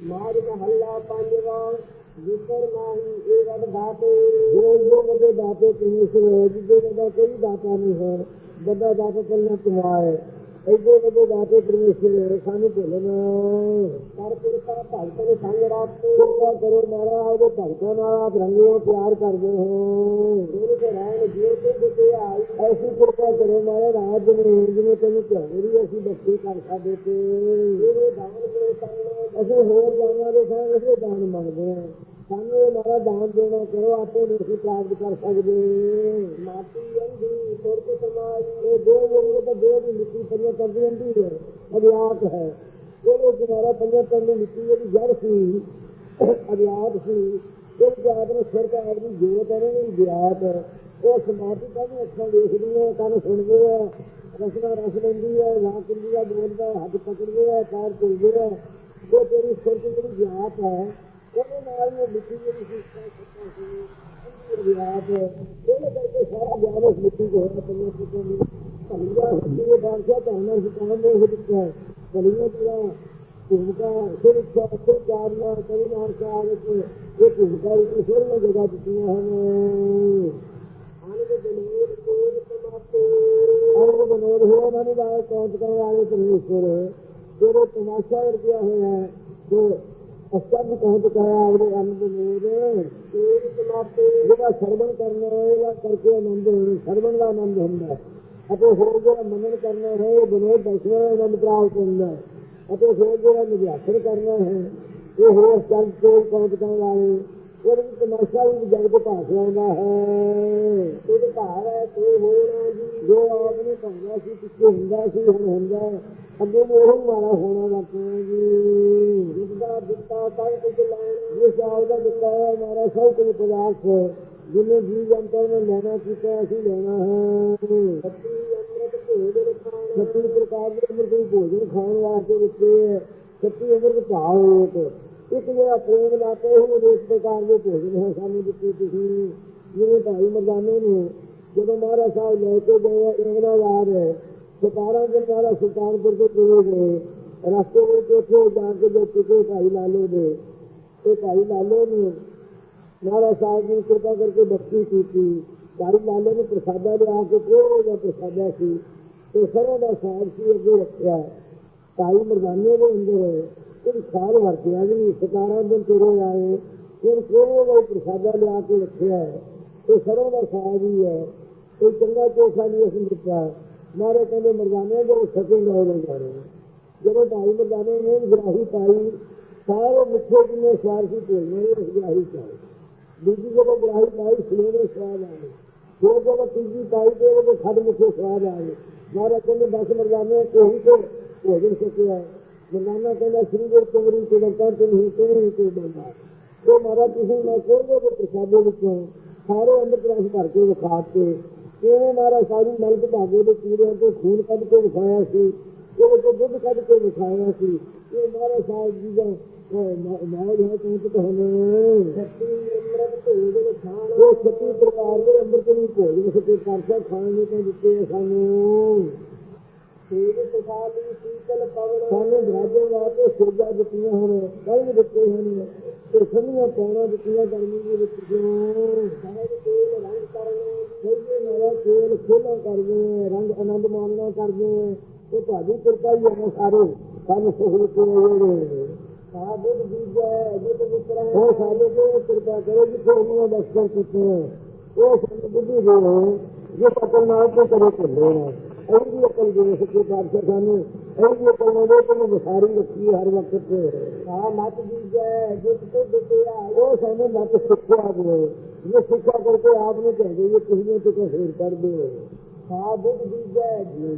ਮਾਰ ਹੱਲਾ ਪੰਜਵਾ, ਜਿਕਰ ਨਹੀਂ ਇਹ ਵਡ ਦਾਤੇ ਜੋ ਜੋ ਵੱਡੇ ਦਾਤੇ ਪਰਮੇਸ਼ਰ ਹੈ ਜਿਹਦੇ ਵੱਡਾ ਕੋਈ ਦਾਤਾ ਨਹੀਂ ਹੈ, ਵੱਡਾ ਦਾਤਾ ਕੱਲਾ ਤੁਮਾਏ ਐਡੇ ਵੱਡੇ ਦਾਤੇ ਪਰਮੇਸ਼ਰ ਸਾਨੂੰ ਭੁੱਲਣਾ। ਕਰ ਕਿਰਪਾ ਭਗਤ ਦੇ ਸੰਗ ਰਾਤ ਕਿਰਪਾ ਕਰੋ ਮਹਾਰਾਜ, ਉਹਦੇ ਭਗਤਾਂ ਨਾਲ ਆਪ ਰੰਗਿਓ ਪਿਆਰ ਕਰਦੇ ਹੋ। ਗੁਰੂ ਦੇ ਰਹਿਣ ਜੀਵ ਤੇ ਦਿੱਤੇ ਆਈ, ਐਸੀ ਕਿਰਪਾ ਕਰੋ ਮਾਰਾ ਰਾਜ ਨੇ ਜਿਵੇਂ ਤੈਨੂੰ ਧਿਆਨ ਅਸੀਂ ਬੱਚੇ ਕਰ ਸਕਦੇ ਤੇ। ਇਹ ਦਾਨ ਅਸੀਂ ਹੋਰ ਜਾਨਾਂ ਦੇ ਸੰਗ ਅਸੀਂ ਦਾਨ ਮੰਗਦੇ ਹਾਂ। ਸਾਨੂੰ ਇਹ ਮਾਰਾ ਦਾਨ ਦੇਣਾ ਕਰੋ ਆਪੇ ਨੂੰ ਅਸੀਂ ਪ੍ਰਾਪਤ ਕਰ ਸਕਦੇ। ਮਾਤੀ ਅੰਧੀ ਸੁਰਤ ਸਮਾਜ ਇਹ ਦੋ ਲੋਕ ਤਾਂ ਦੋ ਦੀ ਮਿੱਟੀ ਪੰਜਾਂ ਕਰਦੀ ਅੰਧੀ ਹੈ। ਅਭਿਆਸ ਹੈ। ਉਹ ਤੁਹਾਡਾ ਪੰਜਾਂ ਕਰਦੀ ਮਿੱਟੀ ਜਿਹੜੀ ਜੜ ਸੀ। ਅਗਿਆਤ ਸੀ। ਉਹ ਜਾਤ ਨੂੰ ਸਿਰ ਦਾ ਆਦਮੀ ਜੋਤ ਹੈ ਨਾ ਵਿਆਤ ਉਹ ਸਮਾਧੀ ਕਾਹਨੂੰ ਅੱਖਾਂ ਦੇਖਦੀ ਹੈ ਕੰਨ ਸੁਣਦੇ ਹੈ। ਰਸਨਾ ਰਸ ਲੈਂਦੀ ਹੈ ਵਾਕ ਹੈ ਬੋਲਦਾ ਹੈ, ਹੱਥ ਪਕੜਦੇ ਹੈ ਪੈਰ ਚੁਲਦੇ ਹੈ। ਉਹ ਤੇਰੀ ਸਿਰ ਜਿਹੜੀ ਜਾਤ ਹੈ, ਉਹਦੇ ਨਾਲ ਇਹ ਮਿੱਟੀ ਜਿਹੜੀ ਸੀ ਸੱਤਾ ਸੀ ਅੰਦਰ ਵਿਆਪ ਉਹਦੇ ਕਰਕੇ ਸਾਰਾ ਗਿਆਨ ਉਸ ਮਿੱਟੀ ਕੋ ਹੋਇਆ, ਪੰਜਾਂ ਚੀਜ਼ਾਂ ਦੀ ਭਲੀਆ ਹੁੰਦੀ ਹੈ ਬਾਦਸ਼ਾਹ ਧਰਨਾ ਸਿਕਾਉਣ ਦੇ ਹੋ ਦਿੱਤਾ ਹੈ। ਭਲੀਆ ਤੇਰਾ ਭੂਮਿਕਾ ਸੁਰੱਖਿਆ ਸੁਰਕਾਰਨਾ ਕਰਿਨਾਰ ਸਾਹਿਬ ਵਿੱਚ ਇਹ ਭੂਮਿਕਾ ਇੱਕ ਸੋਹਣੀਆਂ ਜਗ੍ਹਾ ਦਿੱਤੀਆਂ ਹਨ। ਆਨੰਦ ਬਨੋਦ ਕੋਲ ਤਮਾਤੇ ਆਨੰਦ ਬਨੋਦ ਹੋਇਆ, ਉਹਨਾਂ ਨੂੰ ਬਾਹਰ ਕਰਨ ਵਾਲੇ ਪਰਮੇਸ਼ਰ ਜਿਹੜੇ ਤਮਾਸ਼ਾ ਵਰਤਿਆ ਹੋਇਆ ਹੈ ਜੋ ਅਸਤੰਭ ਪਹੁੰਚ ਗਿਆ ਉਹਦੇ ਆਨੰਦ ਬਨੋਦ ਕੋਲ ਤਮਾਤੇ ਜਿਹੜਾ ਸਰਵਣ ਕਰਨਾ ਹੋਏਗਾ ਕਰਕੇ ਆਨੰਦ ਹੋਣਾ ਸਰਵਣ ਦਾ ਆਨੰਦ ਹੁੰਦਾ ਅਤੇ ਹੋਰ ਜਿਹੜਾ ਮੰਨਣ ਕਰਨਾ ਹੈ ਉਹ ਬਨੋਦ ਦਰਸ਼ਨ ਦਾ ਆਨੰਦ ਪ੍ਰਾਪਤ ਹੁੰਦਾ ਅਤੇ ਹੋਰ ਜਿਹੜਾ ਨਿਭਾਸਣ ਕਰਨਾ ਹੈ ਇਹ ਹੋਰ ਅਸਤੰਭ ਕੋਲ ਪਹੁੰਚ ਕਰਨ ਵਾਲੇ ਉਹਦੇ ਵਿੱਚ ਤਮਾਸ਼ਾ ਵੀ ਜਗਤ ਭਾਸ ਲਾਉਂਦਾ ਹੈ। ਉਹਦੇ ਘਰ ਹੈ, ਕੋਈ ਹੋਰ ਜੀ। ਜੋ ਆਪ ਭਾਵਨਾ ਸੀ, ਪਿੱਛੇ ਹੁੰਦਾ ਸੀ, ਹੁਣ ਹੁੰਦਾ ਹੈ। ਅੱਗੇ ਨੂੰ ਉਹ ਮਾਰਾ ਹੋਣਾ ਵਰਤਣਾ ਜੀ ਜਿਸਦਾ ਦਿੱਤਾ ਤਾਂ ਕੁਝ ਲੈਣ, ਜਿਸ ਦਾ ਦਿੱਤਾ ਹੈ ਮਾਰਾ ਸਭ ਕੁਝ ਪਦਾਰਥ, ਜਿਨੇ ਜੀ ਜੰਤਰ ਨੇ ਲੈਣਾ ਕੀਤਾ ਅਸੀਂ ਲੈਣਾ ਹੈ। ਸੱਤੀ ਭੋਜਨ ਖਾਣ ਪ੍ਰਕਾਰ ਦੇ ਅੰਮ੍ਰਿਤ ਨੂੰ ਭੋਜਨ ਖਾਣ ਵਾਸਤੇ ਦਿੱਤੇ ਹੈ। ਸੱਤੀ ਅੰਮ੍ਰਿਤ ਭਾਵ ਇੱਕ ਜਿਹੜਾ ਪ੍ਰੇਮ ਲਾਤੇ ਹੋ ਇਸ ਪ੍ਰਕਾਰ ਦੇ ਭੋਜਨ ਹੈ ਸਾਨੂੰ ਦਿੱਤੇ ਤੁਸੀਂ। ਜਿਵੇਂ ਭਾਈ ਮਰਦਾਨੇ ਨੂੰ ਜਦੋਂ ਮਹਾਰਾਜ ਸਾਹਿਬ ਲੈ ਕੇ ਗਏ ਹੈ। ਸਤਾਰਾਂ ਦਿਨ ਮਹਾਰਾਜ ਸੁਲਤਾਨਪੁਰ ਤੋਂ ਚਲੇ ਗਏ, ਰਸਤੇ ਵਿੱਚ ਉੱਥੇ ਜਾ ਕੇ ਜੋ ਚੁਕੇ ਭਾਈ ਲਾਲੋ ਦੇ, ਤੇ ਭਾਈ ਲਾਲੋ ਨੇ ਮਹਾਰਾਜ ਸਾਹਿਬ ਨੇ ਕਿਰਪਾ ਕਰਕੇ ਬਖਸ਼ੀ ਕੀਤੀ। ਭਾਈ ਲਾਲੋ ਨੇ ਪ੍ਰਸਾਦਾ ਲਿਆ ਕੇ ਕੋਈ ਦਾ ਪ੍ਰਸਾਦਾ ਸੀ, ਤੇ ਸਰੋਂ ਦਾ ਸਾਗ ਸੀ ਅੱਗੇ ਰੱਖਿਆ। ਭਾਈ ਮਰਦਾਨੇ ਦੇ ਅੰਦਰ ਕੋਈ ਸਾਲ ਵਰਤਿਆ ਵੀ 17 ਦਿਨ ਤੁਰੇ ਆਏ, ਫਿਰ ਕੋਈ ਉਹ ਪ੍ਰਸਾਦਾ ਲਿਆ ਕੇ ਰੱਖਿਆ। ਤੇ ਸਰੋਂ ਦਾ ਸਾਗ ਹੀ ਹੈ, ਕੋਈ ਚੰਗਾ ਕੋਸਾ ਨਹੀਂ ਅਸੀਂ ਦਿੱਤਾ। ਮਾਰੇ ਕਹਿੰਦੇ ਮਰਦਾਨੇ ਦੇ ਸਕੇ ਨਾ ਹੋ ਜਾਣੇ ਜਦੋਂ ਭਾਈ ਮਰਦਾਨੇ ਨੇ ਗ੍ਰਾਹੀ ਪਾਈ ਸਾਰੇ ਮਿੱਠੇ ਜਿੰਨੇ ਸਵਾਰ ਸੀ ਭੇਜਣੇ ਉਸ ਗ੍ਰਾਹੀ ਚਾਹੇ ਦੂਜੀ ਜਦੋਂ ਗ੍ਰਾਹੀ ਪਾਈ ਸੁਣੇ ਸਵਾਦ ਆਏ ਫਿਰ ਜਦੋਂ ਤੀਜੀ ਪਾਈ ਤੇ ਉਹ ਖੱਡ ਮਿੱਠੇ ਸਵਾਦ ਆਏ ਮਾਰੇ ਕਹਿੰਦੇ ਦਸ ਮਰਦਾਨੇ ਕੋਈ ਤੇ ਭੋਜਨ ਸਕਿਆ ਮਰਦਾਨਾ ਕਹਿੰਦਾ ਸ੍ਰੀ ਗੁਰੂ ਕੁਮਰੀ ਤੇ ਦਰਕਾਰ ਤੇ ਨਹੀਂ ਕੁਮਰੀ ਤੇ ਬੰਦਾ ਉਹ ਮਾਰਾ ਤੁਸੀਂ ਮੈਂ ਕੋਹਦੇ ਦੇ ਪ੍ਰਸਾਦੇ ਵਿੱਚੋਂ ਸਾਰੇ ਅੰਮ੍ਰਿਤ ਰਸ ਭਰ ਕੇ ਵਿਖਾ ਕੇ ਕਿਵੇਂ ਮਾਰਾ ਸਾਰੀ ਮਲਕ ਭਾਗੇ ਦੇ ਕੀੜਿਆਂ ਤੋਂ ਖੂਨ ਕੱਢ ਕੇ ਵਿਖਾਇਆ ਸੀ ਉਹ ਤੋਂ ਦੁੱਧ ਕੱਢ ਕੇ ਵਿਖਾਇਆ ਸੀ। ਇਹ ਮਾਰਾ ਸਾਹਿਬ ਜੀ ਦਾ ਮਾਇਲ ਹੈ ਤੋਂ ਤਾਂ ਹਮੇ ਸੱਤੀ ਅੰਮ੍ਰਿਤ ਭੋਜਨ ਖਾਣ ਉਹ ਸੱਤੀ ਪ੍ਰਕਾਰ ਦੇ ਅੰਮ੍ਰਿਤ ਨੂੰ ਭੋਜਨ ਸੱਤੀ ਕਰਸਾ ਖਾਣ ਨੂੰ ਤਾਂ ਦਿੱਤੇ ਆ ਸਾਨੂੰ। ਤੇਜ ਸੁਖਾਲੀ ਸੀਤਲ ਪਵਨ ਸਾਨੂੰ ਬਰਾਜੇ ਵਾਸਤੇ ਸੁਰਜਾ ਦਿੱਤੀਆਂ ਹਨ ਕਈ ਦਿੱਤੇ ਹਨ ਤੇ ਸੰਨੀਆਂ ਪੈਣਾ ਦਿੱਤੀਆਂ ਗਰਮੀ ਦੇ ਵਿੱਚ। ਜਿਉਂ ਸਾਹਿਬ ਤੇਲ ਰੰਗ ਕਰਨਾ ਸਹੀਏ ਮੇਰਾ ਖੋਲਾ ਕਰਦੇ ਆ, ਰੰਗ ਆਨੰਦ ਮਾਣਨਾ ਕਰਦੇ ਆ। ਇਹ ਤੁਹਾਡੀ ਕਿਰਪਾ ਹੀ ਹੈ ਸਾਰੇ। ਸਾਨੂੰ ਸੁਖ ਦਿੱਤੇ ਜਿਹੜੇ ਸਾਧੂ ਬੀਜੈ ਜਿਤ ਮਿੱਤਰਾ ਉਹ ਸਾਡੇ ਤੇ ਕਿਰਪਾ ਕਰੋ ਜਿੱਥੇ ਉਹਨਾਂ ਦਾ ਦਰਸ਼ਨ ਕੀਤੇ ਆ। ਉਹ ਸਾਨੂੰ ਬੁੱਧੀ ਦੇ ਜਿਸ ਅਕਲ ਨਾਲ ਤੋਂ ਕਰੇ ਚੱਲੇ ਨੇ। ਇਹ ਵੀ ਅਕਲ ਦੇ ਸੱਚੇ ਪਾਤਸ਼ਾਹ ਸਾਨੂੰ। ਇਹ ਵੀ ਅਕਲ ਉਹ ਤੋਂ ਵਿਸਾਰੀ ਰੱਖੀ ਹਰ ਵਕਤ। ਤੇ ਆ ਮਤ ਬੀਜੈ ਜਿਤ ਤੋਂ ਦਿੱਤਿਆ ਉਹ ਸਾਨੂੰ ਮਤ ਸਿੱਖਿਆ ਦੇ। ਇਹ ਸਿੱਖਿਆ ਕਰਕੇ ਆਪ ਨੂੰ ਕਹਿੰਦੇ ਇਹ ਕਿਸੇ ਤੋਂ ਕੋਈ ਫੇਰ ਕਰ ਦਿਓ ਆ ਬੁੱਧ ਬੀਜੈ ਜੀ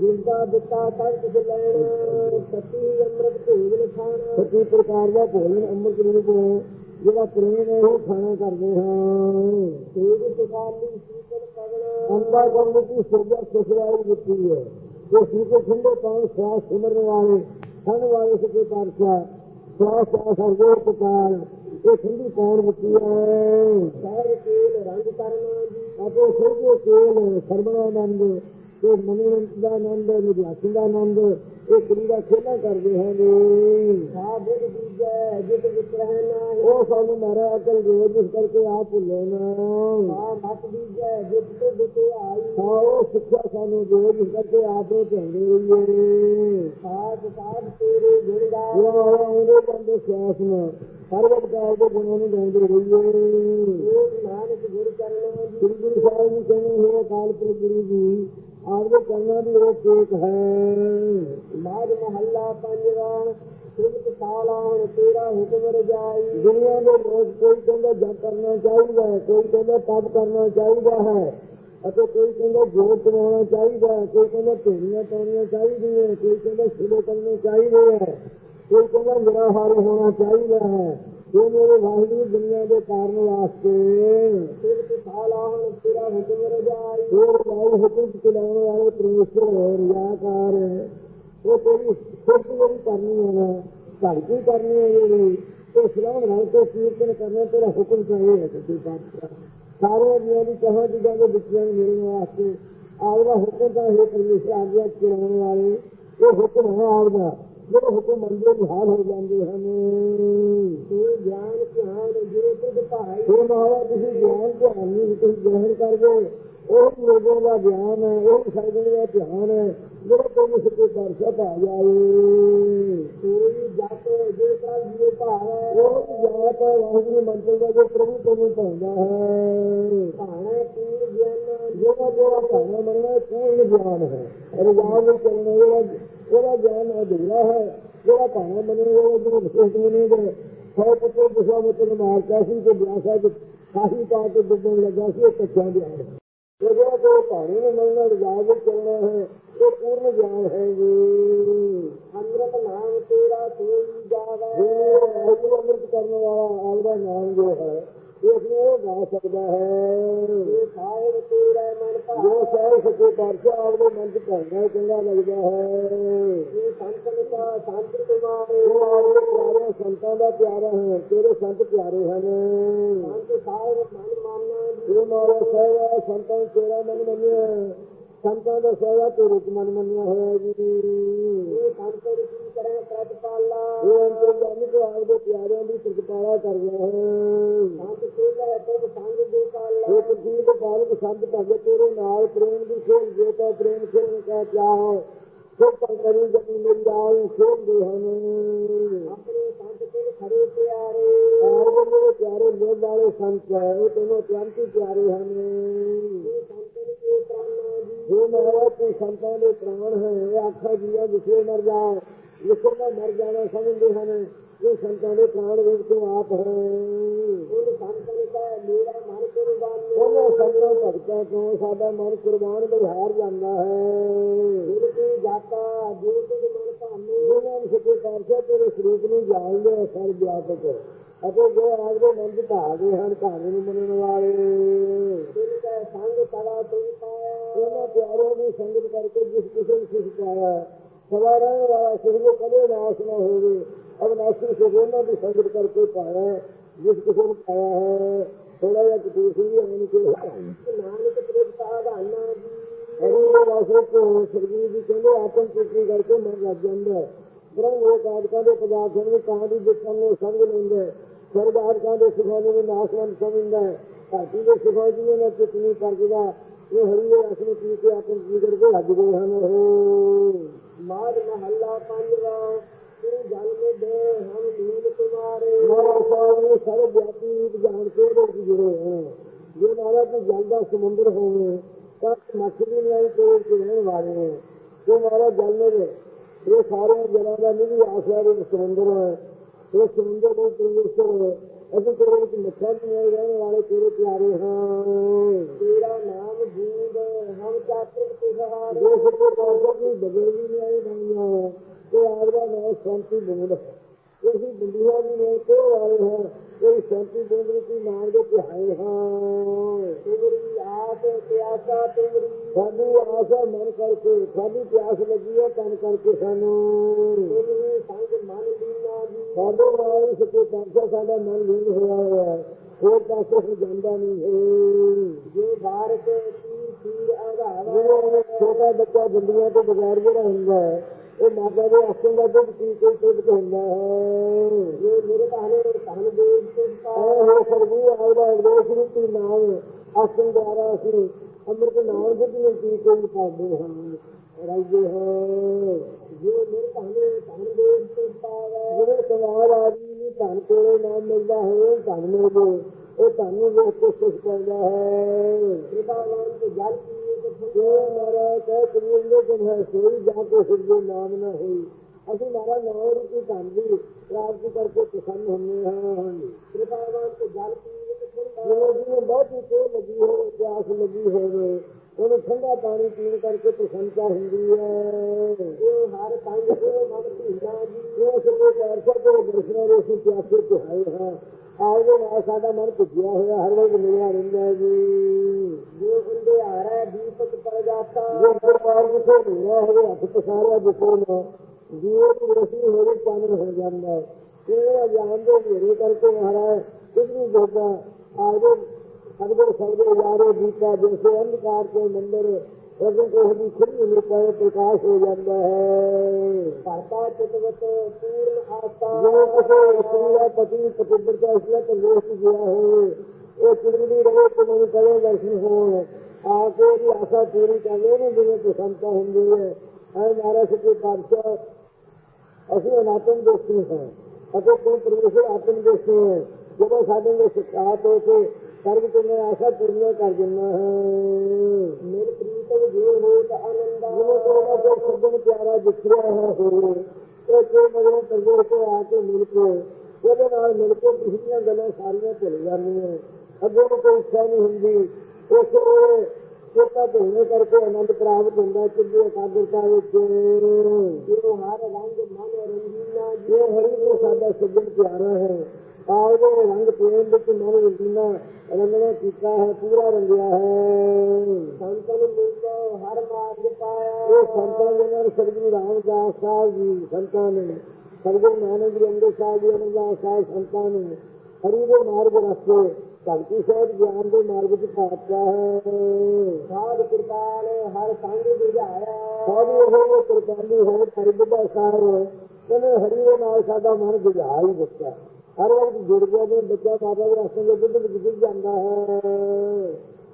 ਜਿਸਦਾ ਦਿੱਤਾ ਤਨ ਕਿਸ ਲੈਣ ਸਤੀ ਅੰਮ੍ਰਿਤ ਭੋਜਨ ਖਾਣਾ ਸਤੀ ਪ੍ਰਕਾਰ ਦਾ ਭੋਜਨ ਅੰਮ੍ਰਿਤ ਰੂਪ ਜਿਹੜਾ ਪ੍ਰੇਮ ਹੈ ਉਹ ਖਾਣਾ ਕਰਦੇ ਹਾਂ। ਤੇਜ ਸੁਖਾਲੀ ਸੀਤਲ ਪਵਨ ਅੰਦਾ ਗੰਗ ਦੀ ਸੁਰਜਾ ਸੁਖਵਾਈ ਦਿੱਤੀ ਹੈ। ਜੋ ਸੀਤੇ ਠੰਡੇ ਪਾਣੀ ਸਵਾਸ ਸਿਮਰਨ ਵਾਲੇ ਠੰਡ ਵਾਲੇ ਸੁਖੇ ਪਾਰਸ਼ਾ ਸਵਾਸ ਸਵਾਸ ਸਰਗੋ ਪੁਕਾਰ ਇਹ ਠੰਡੀ ਪਾਣ ਦਿੱਤੀ ਹੈ। ਸਾਰੇ ਕੇਲ ਰੰਗ ਕਰਨਾ ਜੀ। ਅਤੇ ਸਰਗੋ ਕੇਲ ਸਰਬਣਾ ਆਨੰਦ ਤੇ ਮਨੋਰੰਜਨ ਦਾ ਆਨੰਦ ਨਿਵਾਸੀ ਦਾ ਆਨੰਦ ਇਹ ਕਰੀੜਾ ਖੇਲਾ ਕਰਦੇ ਹਨ ਸਾਧ ਬੀਜੈ ਜਿਤ ਵਿਚ ਰਹਿਣਾ ਉਹ ਸਾਨੂੰ ਮਾਰਾ ਅਕਲ ਰੋਜ਼ ਜਿਸ ਕਰਕੇ ਆਪ ਭੁੱਲੇ ਨਾ। ਆ ਮਤ ਬੀਜੈ ਜਿਤ ਤੇ ਬਿਤੇ ਆਈ। ਹਾਂ ਉਹ ਸਿੱਖਿਆ ਸਾਨੂੰ ਰੋਜ਼ ਜਿਸ ਕਰਕੇ ਆਪੇ ਝੰਡੇ ਰਹੀਏ ਸਾਧ ਸਾਧ ਤੇਰੇ ਗੁਰਦਾ ਉਹ ਉਹਦੇ ਬੰਦੇ ਸਿਆਸ ਨੂੰ। ਸਰਵਤ ਕਾਲ ਦੇ ਗੁਣਾਂ ਨੂੰ ਗਾਉਂਦੇ ਰਹੀਏ। ਨਾਨਕ ਗੁਰ ਕਰਨਾ ਗੁਰੂ ਗੁਰੂ ਸਾਹਿਬ ਜੀ ਕਹਿੰਦੇ ਹੋਏ ਕਾਲ ਪੁਰਖ ਗੁਰੂ ਜੀ ਆਪਦੇ ਕਰਨਾ ਦੀ ਉਹ ਚੇਤ ਹੈ। ਮਾਜ ਮਹੱਲਾ ਪੰਜਵਾ ਸਿਰਫ ਸਾਲਾਨ ਤੇਰਾ ਹੁਕਮ ਰਜਾਈ। ਦੁਨੀਆ ਦੇ ਲੋਕ ਕੋਈ ਕਹਿੰਦਾ ਜਪ ਕਰਨਾ ਚਾਹੀਦਾ ਹੈ ਕੋਈ ਕਹਿੰਦਾ ਤਪ ਕਰਨਾ ਚਾਹੀਦਾ ਹੈ ਅਤੇ ਕੋਈ ਕਹਿੰਦਾ ਜੋਤ ਕਮਾਉਣਾ ਚਾਹੀਦਾ ਹੈ ਕੋਈ ਕਹਿੰਦਾ ਢੇਰੀਆਂ ਪਾਉਣੀਆਂ ਚਾਹੀਦੀਆਂ ਕੋਈ ਕਹਿੰਦਾ ਸ਼ੁਰੂ ਕਰਨੇ ਚਾਹੀਦੇ ਹੈ। ਕੋਈ ਕਹਿੰਦਾ ਨਿਰਾਹਾਰੀ ਹੋਣਾ ਚਾਹੀਦਾ ਹੈ ਇਹ ਮੇਰੇ ਵਾਹਿਗੁਰੂ ਦੁਨੀਆ ਦੇ ਕਾਰਨ ਵਾਸਤੇ। ਸਿਰਫ ਸਾਲਾਨ ਤੇਰਾ ਹੁਕਮ ਰਜਾਈ। ਹੋਰ ਲਾਈ ਹੁਕਮ ਚਲਾਉਣ ਵਾਲੇ ਪਰਮੇਸ਼ਰ ਰਿਆਕਾਰ ਉਹ ਤੇਰੀ ਸਿਰਫ ਜਿਹੜੀ ਕਰਨੀ ਹੈ ਨਾ ਕਰਨੀ ਹੈ ਜਿਹੜੀ ਤੇ ਸਲਾਮ ਨਾਲ ਤੇ ਕੀਰਤਨ ਕਰਨਾ ਤੇਰਾ ਹੁਕਮ ਚਾਹੀਏ ਹੈ ਤੇ ਬਾਤ ਸਾਰੇ ਜੀਆਂ ਦੀ ਕਹਾਂ ਦੀ ਗੱਲ ਬੱਚਿਆਂ ਨੂੰ ਮਿਲਣ ਵਾਸਤੇ ਆਪਦਾ ਹੁਕਮ ਤਾਂ ਹੈ ਪਰਮੇਸ਼ਰ ਆਗਿਆ ਚਲਾਉਣ ਵਾਲੇ ਇਹ ਹੁਕਮ ਹੈ ਆਪਦਾ ਜਿਹੜੇ ਹੁਕਮ ਮੰਨਦੇ ਨਿਹਾਲ ਹੋ ਜਾਂਦੇ ਹਨ। ਤੇ ਗਿਆਨ ਧਿਆਨ ਜਿਹੜੇ ਤੁਧ ਭਾਈ ਇਹ ਮਹਾਰਾ ਤੁਸੀਂ ਗਿਆਨ ਧਿਆਨ ਨਹੀਂ, ਤੁਸੀਂ ਗ੍ਰਹਿਣ ਕਰਦੇ ਉਹ ਲੋਕਾਂ ਦਾ ਗਿਆਨ ਹੈ, ਉਹ ਸਾਧਨ ਦਾ ਧਿਆਨ ਹੈ, ਜਿਹੜਾ ਕੋਈ ਸੱਚੇ ਦਰਸ਼ਕ ਆ ਜਾਵੇ। ਕੋਈ ਜਪ ਜੇ ਕਾਲ ਜੀਵ ਭਾਵ ਉਹ ਜਾਤ ਵਾਹਿਗੁਰੂ ਮੰਤਰ ਦਾ ਜੋ ਪ੍ਰਭੂ ਤੈਨੂੰ ਪਾਉਂਦਾ ਹੈ। ਭਾਣਾ ਪੂਰ ਗਿਆਨ, ਜਿਹੜਾ ਜਿਹੜਾ ਭਾਣਾ ਮੰਨਣਾ ਪੂਰਨ ਗਿਆਨ ਹੈ। ਰਜਾਨ ਨੂੰ ਕਰਨਾ, ਜਿਹੜਾ ਉਹਦਾ ਗਿਆਨ ਅਧੂਰਾ ਹੈ, ਜਿਹੜਾ ਭਾਣਾ ਮੰਨਣਾ, ਉਹ ਜਿਹੜਾ ਵਿਸ਼ੇਸ਼ ਨਹੀਂ ਸੌ ਪੁੱਤਰ, ਦਿਸ਼ਾ ਮੁੱਤਰ ਮਾਰਤਾ ਸੀ ਤੇ ਵਿਆਸਾ ਦੇ ਕਾਹੀ ਪਾ ਕੇ ਡੁੱਬਣ ਲੱਗਾ ਸੀ, ਉਹ ਕੱਚਾ ਗਿਆਨ ਹੈ ਉਹ ਜਿਹੜਾ ਕੋਈ ਭਾਣੇ ਨੂੰ ਮੰਨਣਾ ਵਿੱਚ ਕਰਨਾ ਹੈ ਇਹ ਪੂਰਨ ਗਿਆਨ ਹੈ ਜੀ ਅੰਮ੍ਰਿਤ ਨਾਮ ਤੇਰਾ ਕੋਈ ਜਾਵੇ। ਇਹ ਅੰਮ੍ਰਿਤ ਕਰਨ ਵਾਲਾ ਆਪਦਾ ਨਾਮ ਜੋ ਹੈ ਇਸ ਨੂੰ ਉਹ ਗਾ ਸਕਦਾ ਹੈ। ਸਾਹਿਬ ਤੇਰਾ ਮਨ ਭਾਵ। ਜੋ ਸਾਹਿਬ ਸੱਚੇ ਪਾਤਸ਼ਾਹ ਆਪਦੇ ਮਨ ਚ ਕਰਨਾ ਚੰਗਾ ਲੱਗਦਾ ਹੈ। ਇਹ ਸੰਤਨ ਦਾ ਸੰਤ ਤੁਮਾਰੇ ਉਹ ਆਪਦੇ ਪਿਆਰੇ ਸੰਤਾਂ ਦਾ ਪਿਆਰਾ ਹੈ ਤੇਰੇ ਸੰਤ ਪਿਆਰੇ ਹਨ। ਸੰਤ ਸਾਹਿਬ ਮਨ ਮਾਨਣਾ ਜੀ। ਮਾਰਾ ਸਾਹਿਬ ਸੰਤਾਂ ਤੇਰਾ ਮਨ ਮੰਨਿਆ। ਸੰਤਾਂ ਦਾ ਸੇਵਾ ਤੇ ਰੁਕ ਮਨ ਮੰਨਿਆ ਹੋਇਆ ਜੀ। ਇਹ ਸੰਤਾਂ ਦੀ ਕੀ ਕਰੇ ਪ੍ਰਤਪਾਲਾ। ਇਹ ਅੰਤਰ ਜਾਨੀ ਕੋ ਆਪਦੇ ਪਿਆਰਿਆਂ ਦੀ ਪ੍ਰਤਪਾਲਾ ਕਰ ਰਿਹਾ ਹੈ। ਸੰਤ ਸੇਵਾ ਹੈ ਤੇ ਸੰਗ ਦੇ ਕਾਲਾ ਇਹ ਜੀ ਦੇ ਬਾਲਕ ਸੰਤ ਭਗਤ ਤੇਰੇ ਨਾਲ ਪ੍ਰੇਮ ਦੀ ਖੇਲ ਜੇ ਤਾਂ ਪ੍ਰੇਮ ਖੇਲ ਕਾ ਚਾਹੋ। ਸੋ ਤਾਂ ਕਰੀ ਜਨੀ ਮੇਰੀ ਆਲ ਖੇਲਦੇ ਹਨ। ਆਪਣੇ ਸੰਤ ਤੇ ਖੜੇ ਪਿਆਰੇ। ਆਹ ਮੇਰੇ ਪਿਆਰੇ ਲੋਕ ਵਾਲੇ ਸੰਤ ਹੈ ਉਹ ਤੈਨੂੰ ਅਤਿਅੰਤ ਪਿਆਰੇ ਹਨ। ਇਹ ਸੰਤ ਦੇ ਪ੍ਰਾਣਾ ਜੀ ਮਹਾਰਾਜ ਤੇ ਸੰਤਾਂ ਦੇ ਪ੍ਰਾਣ ਹੈ ਇਹ ਆਖਾ ਜੀਆ ਵਿਖੇ ਮਰ ਜਾਓ ਦਾ ਮਰ ਜਾਣਾ ਸਮਝਦੇ ਹਨ ਇਹ ਸੰਤਾਂ ਦੇ ਪ੍ਰਾਣ ਰੂਪ ਤੋਂ ਆਪ ਹੈ। ਉਹ ਸੰਤਾਂ ਨੇ ਕਹਾ ਮੇਰਾ ਮਨ ਕੁਰਬਾਨ ਉਹ ਸੰਤਾਂ ਭਗਤਾਂ ਤੋਂ ਸਾਡਾ ਮਨ ਕੁਰਬਾਨ ਬਹਾਰ ਜਾਂਦਾ ਹੈ। ਗੁਰੂ ਕੀ ਜਾਤਾ ਜੋ ਤੁਧ ਮਨ ਭਾਵੇਂ ਨੇ ਸੱਚੇ ਪਾਤਸ਼ਾਹ ਤੇਰੇ ਸਰੂਪ ਨੂੰ ਜਾਣ ਲਿਆ ਸਰ ਵਿਆਪਕ ਅਤੇ ਜੋ ਆਪਦੇ ਮਨ ਧਾ ਗਏ ਹਨ ਕਹਾਣੀ ਨੂੰ ਮੰਨਣ ਵਾਲੇ। ਦਿਲ ਦਾ ਸੰਗ ਸਦਾ ਤੁਮ ਪਾਇਆ ਉਹਨਾਂ ਪਿਆਰੋਂ ਦੀ ਸੰਗਤ ਕਰਕੇ ਜਿਸ ਕਿਸੇ ਨੂੰ ਸੁਖ ਪਾਇਆ। ਸਦਾ ਰਹਿਣ ਵਾਲਾ ਸੁਖ ਨੂੰ ਕਦੇ ਨਾਸ਼ ਨਾ ਹੋਵੇ। ਅਵਨਾਸ਼ੀ ਸੁਖ ਉਹਨਾਂ ਦੀ ਸੰਗਤ ਕਰਕੇ ਪਾਇਆ ਜਿਸ ਕਿਸੇ ਨੂੰ ਪਾਇਆ ਹੈ। ਥੋੜਾ ਜਿਹਾ ਕਤੂਰ ਸੀ ਵੀ ਉਹਨੂੰ ਕਿ ਨਾਨਕ ਪ੍ਰੇਮਤਾ ਧਾਨਾ ਜੀ। ਹਰੀ ਦੇ ਵਾਸਤੇ ਕੋ ਸਰਜੀਤ ਜੀ ਕਹਿੰਦੇ ਆਪਨ ਚੁੱਕੀ ਕਰਕੇ ਮਨ ਲੱਗ ਜਾਂਦਾ। ਬ੍ਰਹਮ ਲੋਕ ਆਦਿਕਾਂ ਦੇ ਪਦਾਰਥਾਂ ਨੂੰ ਕਾਂ ਦੀ ਜਿਸਮ ਨੂੰ ਸੰਗ ਲੈਂਦਾ। ਹੈ ਸਰਬ ਦੇ ਸੁਖਾਂ ਨੂੰ ਨਾਸ਼ਵੰਤ ਸਮਝਦਾ ਹੈ। ਧਰਤੀ ਦੇ ਸੁਖਾਂ ਦੀ ਨਾ ਚਿਤਨੀ ਕਰਦਾ। ਇਹ ਹਰੀ ਦੇ ਰਸ ਪੀ ਕੇ ਆਪਨ ਜੀ ਕਰਕੇ ਲੱਗ ਗਏ ਹਨ। ਉਹ ਮਾਰ ਮਹੱਲਾ ਪੰਜਵਾ। ਤੂੰ ਜਲ ਮੇ ਦੇ ਹਮ ਨੀਲ ਤੁਮਾਰੇ। ਮਾਰਾ ਸਾਹਿਬ ਨੇ ਸਰਬ ਵਿਆਪੀ ਜਾਣ ਕੇ ਲੋਕ ਜੁੜੇ ਹੈ ਜੇ ਮਾਰਾ ਤੂੰ ਜਲ ਦਾ ਸਮੁੰਦਰ ਹੋਵੇ, ਤਾਂ ਮਛਲੀ ਨਹੀਂ ਕੋਲ ਚ ਰਹਿਣ ਵਾਲੇ ਹੈ ਜੋ ਮਾਰਾ ਜਲ ਮੇ ਇਹ ਸਾਰੇ ਜਲਾਂ ਦਾ ਨਿਧੀ ਆਸਰਾ ਦੇ ਸਮੁੰਦਰ ਹੈ। ਇਹ ਸਮੁੰਦਰ ਦੇ ਪਰਮੇਸ਼ਰ ਅਸੀਂ ਤੇਰੇ ਵਿੱਚ ਮੱਛਾਂ ਨਹੀਂ ਰਹਿਣ ਵਾਲੇ ਤੇਰੇ ਪਿਆਰੇ ਹਾਂ। ਤੇਰਾ ਨਾਮ ਬੂਦ ਹਮ ਚਾਤਰ ਤੁਝਾ ਜੋ ਸੱਚੇ ਪਾਤਸ਼ਾਹ ਦੀ ਬਦਲ ਵੀ ਨਹੀਂ ਆਈ ਦੁਨੀਆ ਤੇ ਆਪਦਾ ਨਾਮ ਸ਼ਾਂਤੀ ਬੂਦ ਹੈ। ਅਸੀਂ ਬੰਦੂਆਂ ਦੀ ਨਹੀਂ ਕੋ ਵਾਲੇ ਹਾਂ। ਕੋਈ ਸ਼ਾਂਤੀ ਬੂਦ ਵਿੱਚ ਨਾਮ ਦੇ ਪਿਆਰੇ ਹਾਂ। ਤੇਰੀ ਆਸ ਪਿਆਸਾ ਤੇਰੀ ਸਾਡੀ ਆਸਾ ਮਨ ਕਰਕੇ ਸਾਡੀ ਪਿਆਸ ਲੱਗੀ ਹੈ ਤਨ ਕਰਕੇ ਸਾਨੂੰ। ਤੇਰੀ ਸੰਗ ਸਾਡੇ ਨਾਲ ਸੱਚੇ ਪਾਤਸ਼ਾਹ ਸਾਡਾ ਮਨ ਲੀਨ ਹੋਇਆ ਹੋਇਆ। ਹੈ ਹੋਰ ਪਾਸੇ ਨੂੰ ਜਾਂਦਾ ਨਹੀਂ। ਹੈ ਜੋ ਭਾਰਤ ਕੀ ਖੀਰ ਆਧਾਵਾ ਛੋਟਾ ਬੱਚਾ ਬੰਦੀਆਂ ਤੋਂ ਬਗੈਰ ਜਿਹੜਾ ਹੁੰਦਾ ਹੈ ਉਹ ਮਾਤਾ ਦੇ ਆਸਣ ਦਾ ਦੁੱਧ ਪੀ ਕੇ ਦੁੱਧ ਹੁੰਦਾ ਹੈ। ਇਹ ਮੇਰੇ ਕਹਾਣੇ ਕਹਾਣ ਦੇ ਸੁਣਤਾ ਹੈ ਸਰਬੂ ਆਉਦਾ ਅਵਦੇਸ਼ ਰੂਪੀ ਨਾਮ ਆਸਣ ਦੁਆਰਾ ਅਸੀਂ ਅੰਮ੍ਰਿਤ ਨਾਮ ਦੁੱਧ ਨੂੰ ਪੀ ਕੇ ਪਾਉਂਦੇ ਹਾਂ। ਰਾਜੇ ਹੈ। ਜੋ ਮੇਰੇ ਕਹਾਣੇ ਦੇ ਸੁਣਤਾ ਹੈ ਜਿਹੜੇ ਸਵਾਲ ਆਦਮੀ ਨੂੰ ਧਨ ਕੋਲੇ ਨਾਮ ਮਿਲਦਾ ਹੈ ਧਨ ਮਿਲ ਉਹ ਤੁਹਾਨੂੰ ਵੇਖ ਕੇ ਖੁਸ਼ ਕਰਦਾ ਹੈ। ਕਿਰਪਾਵਾਨ ਤੇ ਜਲ ਪੀਏ ਤੇ ਜੋ ਮਾਰਾ ਕਹਿ ਕਰੀਏ ਕਿ ਹੈ ਸੋਈ ਜਾ ਕੇ ਹਿਰਦੇ ਨਾਮ ਨਾ ਹੋਈ ਅਸੀਂ ਮਾਰਾ ਨਾਮ ਰੂਪੀ ਧਨ ਦੀ ਪ੍ਰਾਪਤੀ ਕਰਕੇ ਪ੍ਰਸੰਨ ਹੁੰਦੇ ਹਾਂ। ਕਿਰਪਾਵਾਨ ਤੇ ਜਲ ਪੀਏ ਤੇ ਜਿਵੇਂ ਜਿਵੇਂ ਬਹੁਤ ਹੀ ਕੋਈ ਲੱਗੀ ਹੋਵੇ, ਪਿਆਸ ਲੱਗੀ ਹੋਵੇ। ਉਹਨੂੰ ਠੰਡਾ ਪਾਣੀ ਪੀਣ ਕਰਕੇ ਪ੍ਰਸੰਨਤਾ ਹੁੰਦੀ ਹੈ। ਇਹ ਹਰ ਪੰਜ ਦੇ ਮਨ ਧੀਨਾ ਜੀ। ਇਹ ਸਭੇ ਪੈਰਸਾ ਤੋਂ ਦਰਸ਼ਨਾਂ ਦੇ ਅਸੀਂ ਪਿਆਸੇ ਤੇ ਆਏ ਹਾਂ। ਆਏ ਨਾਲ ਸਾਡਾ ਮਨ ਭੁੱਜਿਆ ਹੋਇਆ ਹਰ ਵੇਲੇ ਮਿਲਿਆ ਰਹਿੰਦਾ ਹੈ ਜੀ। ਜੋ ਬੰਦੇ ਆ ਰਿਹਾ ਦੀਪਕ ਪਰ ਜਾਤਾ ਜੋ ਪਰਵਾਰ ਜਿੱਥੇ ਮੇਰਾ ਹੋਵੇ ਹੱਥ ਪਸਾਰਿਆ ਜਿੱਥੇ ਨਾ। ਜੀਵ ਦੀ ਰੋਸ਼ਨੀ ਹੋਵੇ ਚਾਨਣ ਹੋ ਜਾਂਦਾ ਹੈ। ਇਹ ਅਜਾਨ ਦੇ ਮੇਰੇ ਕਰਕੇ ਮਹਾਰਾਜ ਕੁਝ ਨਹੀਂ ਜੋਗਾ ਆਜੋ ਸਭਦੇ ਸਭਦੇ ਯਾਰੋ ਦੀਪਾ ਜਿਸੇ ਅੰਧਕਾਰ ਕੇ ਮੰਦਰ ਰਜਨ ਕੋ ਹਦੀ ਖੁੱਲੀ ਨਿਕਾਏ ਪ੍ਰਕਾਸ਼ ਹੋ ਜਾਂਦਾ ਹੈ। ਭਰਤਾ ਚਿਤਵਤ ਪੂਰਨ ਆਸਤਾ ਜਿਵੇਂ ਕਿਸੇ ਇਸਤਰੀ ਦਾ ਪਤੀ ਪਤਿਦਰ ਦਾ ਇਸਲਾ ਪ੍ਰਵੇਸ਼ ਗਿਆ ਹੋਵੇ ਉਹ ਚਿੜਮੜੀ ਰਹੇ ਕਿ ਮੈਨੂੰ ਕਦੇ ਦਰਸ਼ਨ ਹੋਣ। ਆ ਕੇ ਉਹਦੀ ਆਸਾ ਪੂਰੀ ਕਰਨੇ ਨੂੰ ਜਿਵੇਂ ਹੁੰਦੀ ਹੈ ਸੱਚੇ ਪਾਤਸ਼ਾਹ ਅਸੀਂ ਅਨਾਤਮ ਦੋਸਤੀ ਹਾਂ। ਅਤੇ ਕੋਈ ਪਰਮੇਸ਼ਰ ਆਤਮ ਦੋਸਤੀ ਹੈ। ਜਦੋਂ ਸਾਡੇ ਵਿੱਚ ਸਿਖਾਤ ਹੋ ਕੇ ਸਰਬ ਤੋਂ ਮੈਂ ਆਸ਼ਾ ਪੂਰੀਆਂ ਕਰ ਦਿੰਦਾ ਹਾਂ। ਮੇਰੇ ਪ੍ਰੀਤਮ ਜੇ ਹੋ ਤਾਂ ਆਨੰਦਾ ਜਿਵੇਂ ਕੋਈ ਨਾ ਕੋਈ ਸੱਜਣ ਪਿਆਰਾ ਵਿਛੜਿਆ ਹੈ ਹੋਵੇ ਉਹ ਕੋਈ ਮਗਰੋਂ ਕਰਜ਼ੇ ਤੋਂ ਆ ਕੇ ਮਿਲ ਕੇ ਉਹਦੇ ਨਾਲ ਮਿਲ ਕੇ ਪਿਛਲੀਆਂ ਗੱਲਾਂ ਸਾਰੀਆਂ ਭੁੱਲ ਜਾਂਦੀਆਂ। ਅੱਗੇ ਨੂੰ ਕੋਈ ਇੱਛਾ ਨਹੀਂ ਹੁੰਦੀ। ਉਸ ਵੇਲੇ ਚੇਤਾ ਭੁੱਲਣੇ ਕਰਕੇ ਆਨੰਦ ਪ੍ਰਾਪਤ ਹੁੰਦਾ ਚਿੱਤੇ ਇਕਾਗਰਤਾ ਵਿੱਚ। ਜੋ ਹਰ ਰੰਗ ਮਨ ਰੰਗੀਨਾ ਜੋ। ਹਰੀ ਨੂੰ ਸਾਡਾ ਸੱਜਣ ਪਿਆਰਾ ਹੈ। ਆਉਦੇ ਰੰਗ ਪ੍ਰੇਮ ਵਿੱਚ ਮਨ ਰੰਗੀਨਾ ਰੰਗਣਾ ਕੀਤਾ ਹੈ ਪੂਰਾ ਰੰਗਿਆ ਹੈ। ਸੰਤਨ ਮਿਲਦਾ ਹਰ ਮਾਰਗ ਪਾਇਆ। ਇਹ ਸੰਤਾਂ ਦੇ ਨਾਲ ਸ੍ਰੀ ਰਾਮਦਾਸ ਸਾਹਿਬ ਜੀ ਸੰਤਾਂ ਨੇ ਸਤਿਗੁਰੂ ਨਾਨਕ ਜੀ ਅੰਦਰ ਸਾਹਿਬ ਜੀ ਅਨੰਦਾਸ ਸਾਹਿਬ ਸੰਤਾਂ ਨੇ ਹਰੀ ਦੇ ਮਾਰਗ ਰਸਤੇ ਭਗਤੀ ਸਾਹਿਬ ਗਿਆਨ ਦੇ ਮਾਰਗ ਵਿੱਚ ਪਾਤਾ ਹੈ। ਸਾਧ ਕਿਰਪਾਲ ਹਰ ਸੰਗ ਬੁਝਾਇਆ। ਸਾਧੂ ਉਹ ਕਿਰਪਾਲੀ ਹੋ ਪਰਿਬ ਦਾ ਸਾਰ ਕਹਿੰਦੇ ਹਰੀ ਦੇ ਨਾਲ ਸਾਡਾ ਮਨ ਬੁਝਾ ਹੀ ਦਿੱਤਾ। ਹਰ ਵਕਤ ਜੁੜ ਗਿਆ ਜੇ ਬੱਚਾ ਮਾਤਾ ਦੇ ਰਸਤੇ ਦੇ ਦੁੱਧ ਵਿੱਚ ਗਿਰ ਜਾਂਦਾ ਹੈ।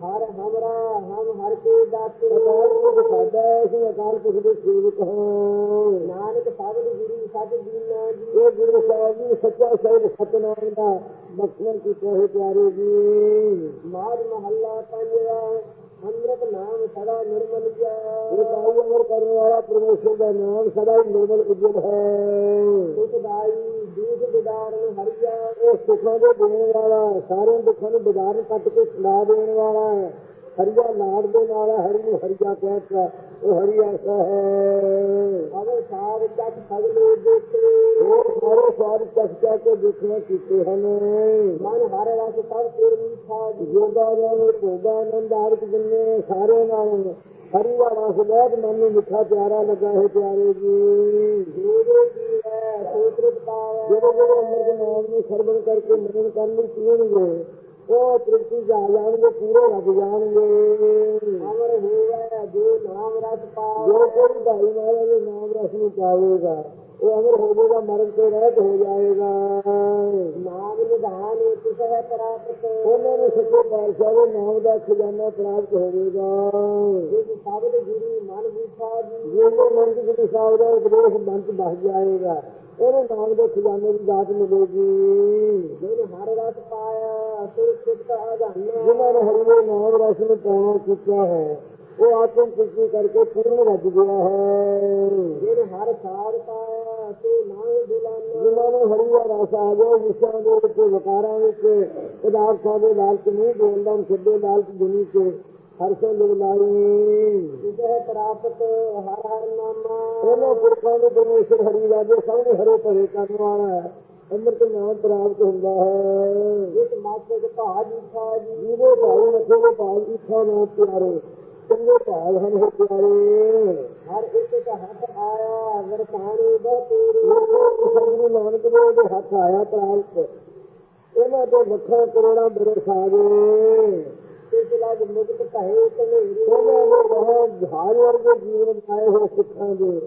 ਹਰ ਹਮਰਾ ਹਮ ਹਰ ਕੇ ਦਾਤੇ ਅਕਾਲ ਪੁਰਖ ਸਾਡਾ ਅਸੀਂ ਅਕਾਲ ਪੁਰਖ ਦੇ ਸੇਵਕ ਹਾਂ। ਨਾਨਕ ਸਾਬਤ ਗੁਰੂ ਸੱਚ ਦੀਨਾ ਜੀ। ਇਹ ਗੁਰੂ ਸਾਹਿਬ ਜੀ ਸੱਚਾ ਸਾਹਿਬ ਸਤਨਾਮ ਦਾ ਬਖਸ਼ਣ ਕੀ ਕਹੇ ਪਿਆਰੇ ਜੀ। ਮਾਰ ਮਹੱਲਾ ਪੰਜਵਾ ਅੰਮ੍ਰਿਤ ਨਾਮ ਸਦਾ ਨਿਰਮਲ ਜਾ ਇਹ ਕਾਈ ਅਮਰ ਕਰਨ ਵਾਲਾ ਪਰਮੇਸ਼ਰ ਦਾ ਨਾਮ ਸਦਾ ਹੀ ਨਿਰਮਲ ਉਜਲ ਹੈ। ਸੁਖਦਾਈ ਦੂਖ ਬਿਦਾਰਨ ਹਰੀਆ ਇਹ ਸੁਖਾਂ ਦੇ ਦੇਣ ਵਾਲਾ ਸਾਰੇ ਦੁੱਖਾਂ ਨੂੰ ਬਿਦਾਰਨ ਕੱਟ ਕੇ ਛੁਡਾ ਦੇਣ ਵਾਲਾ ਹੈ। ਹਰੀਆ ਲਾੜ ਦੇ ਨਾਲ ਹਰੀ ਨੂੰ ਹਰੀਆ ਕਹਿਤਾ ਉਹ ਹਰੀ ਐਸਾ ਹੈ। ਅਗਰ ਸਾਰ ਚੱਕ ਸਗਲੇ ਦੇਖੇ। ਉਹ ਸਾਰੇ ਸਾਰ ਚੱਕ ਚੱਕ ਕੇ ਦੇਖਣਾ ਕੀਤੇ ਹਨ। ਮਨ ਹਰ ਰਸ ਤਰ ਤੇਰ ਮੀਠਾ ਜੋਗਾ ਨਾਮ ਭੋਗਾ ਆਨੰਦ ਆਰਕ ਜੰਨੇ ਸਾਰੇ ਨਾਲ ਹਰੀ ਦਾ ਰਸ ਬਹੁਤ ਮਨ ਨੂੰ ਮਿੱਠਾ ਪਿਆਰਾ ਲੱਗਾ ਹੈ ਪਿਆਰੇ ਜੀ। ਹੈ ਸੋਤਰਤ ਪਾਵੈ ਜਿਹੜੇ ਜਿਹੜੇ ਅੰਮ੍ਰਿਤ ਨਾਮ ਨੂੰ ਸਰਵਣ ਕਰਕੇ ਮਨਨ ਕਰਨ ਲਈ ਪੀਣਗੇ ਉਹ ਤ੍ਰਿਪਤੀ ਜਾ ਜਾਣਗੇ ਪੂਰੇ ਲੱਗ ਜਾਣਗੇ। ਅਮਰ ਹੋਵੇ ਜੋ ਨਾਮ ਰਸ ਪਾ ਜੋ ਕੋਈ ਭਾਈ ਦੇ ਨਾਮ ਰਸ ਨੂੰ ਪਾਵੇਗਾ ਉਹ ਅਮਰ ਹੋ ਮਰਨ ਤੋਂ ਰਹਿਤ ਹੋ ਜਾਏਗਾ। ਨਾਮ ਨਿਧਾਨ ਕਿਸ ਹੈ ਪ੍ਰਾਪਤ। ਉਹਨਾਂ ਨੂੰ ਸੱਚੇ ਪਾਤਸ਼ਾਹ ਦੇ ਨਾਮ ਦਾ ਖਜ਼ਾਨਾ ਪ੍ਰਾਪਤ ਹੋਵੇਗਾ। ਇਹ ਸਾਬਤ ਗੁਰੂ ਮਨ ਬੂਠਾ ਜੀ। ਜਿਹਦੇ ਮਨ ਚ ਗੁਰੂ ਸਾਹਿਬ ਦਾ ਉਪਦੇਸ਼ ਮਨ ਚ ਬਸ ਜਾਏਗਾ। ਉਹਨੂੰ ਨਾਮ ਦੇ ਖਜ਼ਾਨੇ ਦੀ ਦਾਤ ਮਿਲੇਗੀ। ਜਿਹਨੇ ਹਰ ਰਸ ਪਾਇਆ ਸੁਰਖਿਤ ਆਧਾਨਾ ਜਿਨ੍ਹਾਂ ਨੇ ਹਰੀ ਦੇ ਨਾਮ ਰਸ ਨੂੰ ਪਾਉਣਾ ਕੀਤਾ ਹੈ, ਉਹ ਆਤਮ ਸਿੱਧੀ ਕਰਕੇ ਪੂਰਨ ਵੱਜ ਗਿਆ ਹੈ। ਜਿਹਨੇ ਹਰ ਸਾਧ ਪਾਇਆ ਜਿਨ੍ਹਾਂ ਨੂੰ ਹਰੀ ਦਾ ਰਸ ਆ ਗਿਆ ਵਿਸ਼ਿਆਂ ਦੇ ਵਿੱਚ ਵਿਕਾਰਾਂ ਵਿੱਚ ਪਦਾਰਥਾਂ ਦੇ ਲਾਲਚ ਨਹੀਂ ਬੋਲਦਾ ਸਿੱਧੇ ਲਾਲਚ ਦੁਨੀ ਕੇ ਹਰ ਸੇ ਲਗਲਾਈ ਜਿਸੇ ਪ੍ਰਾਪਤ ਹਰ ਹਰ ਨਾਮਾ। ਉਹਨਾਂ ਪੁਰਖਾਂ ਨੂੰ ਪਰਮੇਸ਼ਰ ਹਰੀ ਰਾਜੇ ਸਾਹਮਣੇ ਹਰੇ ਭਰੇ ਕਰਨ ਵਾਲਾ ਹੈ। ਅੰਮ੍ਰਿਤ ਨਾਮ ਪ੍ਰਾਪਤ ਹੁੰਦਾ ਹੈ। ਇਸ ਮਾਤੇ ਦੇ ਭਾਜ ਇੱਛਾ ਜੀ। ਜਿਹਦੇ ਭਾਈ ਮੱਥੇ ਦੇ ਭਾਜ ਇੱਛਾ ਨਾ ਪਿਆਰੇ। ਚੰਗੇ ਭਾਗ ਹਨ ਹੋ ਪਿਆਰੇ। ਹਰ ਇੱਕ ਦਾ ਹੱਥ ਆਇਆ ਵਰਤਾਣੇ ਬਹੁਤ ਸਤਿਗੁਰੂ ਨਾਨਕ ਦੇਵ ਦੇ ਹੱਥ ਆਇਆ ਪ੍ਰਾਪਤ ਇਹਨਾਂ ਤੋਂ ਲੱਖਾਂ ਕਰੋੜਾਂ ਬਰਸ ਆ ਗਏ। ਇਸ ਲੱਗ ਮੁਕਤ ਕਹੇ ਤਨੇਰੀ ਉਹਨਾਂ ਨੇ ਬਹੁਤ ਜਹਾਜ਼ ਵਰਗੇ ਜੀਵਨ ਪਾਏ ਹੋਏ ਸਿੱਖਾਂ ਦੇ।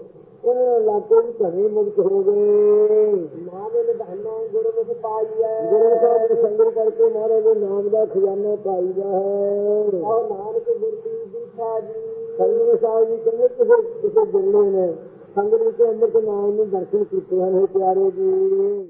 ਉਹਨਾਂ ਲਾਗੇ ਵੀ ਘਣੇ ਮੁਕਤ ਹੋ ਗਏ। ਨਾਮ ਨਿਧਾਨਾ ਗੁਰਮੁਖ ਪਾਈਐ ਗੁਰੂ ਸਾਹਿਬ ਦੀ ਸੰਗਤ ਕਰਕੇ ਮਹਾਰਾਜ ਦੇ ਨਾਮ ਦਾ ਖਜ਼ਾਨਾ ਪਾਈਦਾ ਹੈ। ਆਹ ਨਾਨਕ ਗੁਰਦੀ ਸੰਗਤ ਸਾਹਿਬ ਜੀ ਕਹਿੰਦੇ ਕਿਸੇ ਕਿਸੇ ਬਿਰਲੇ ਨੇ ਸੰਗਤ ਵਿੱਚ ਅੰਦਰ ਤੇ ਨਾਮ ਨੂੰ ਦਰਸ਼ਨ ਕੀਤੇ ਹਨ ਪਿਆਰੇ ਜੀ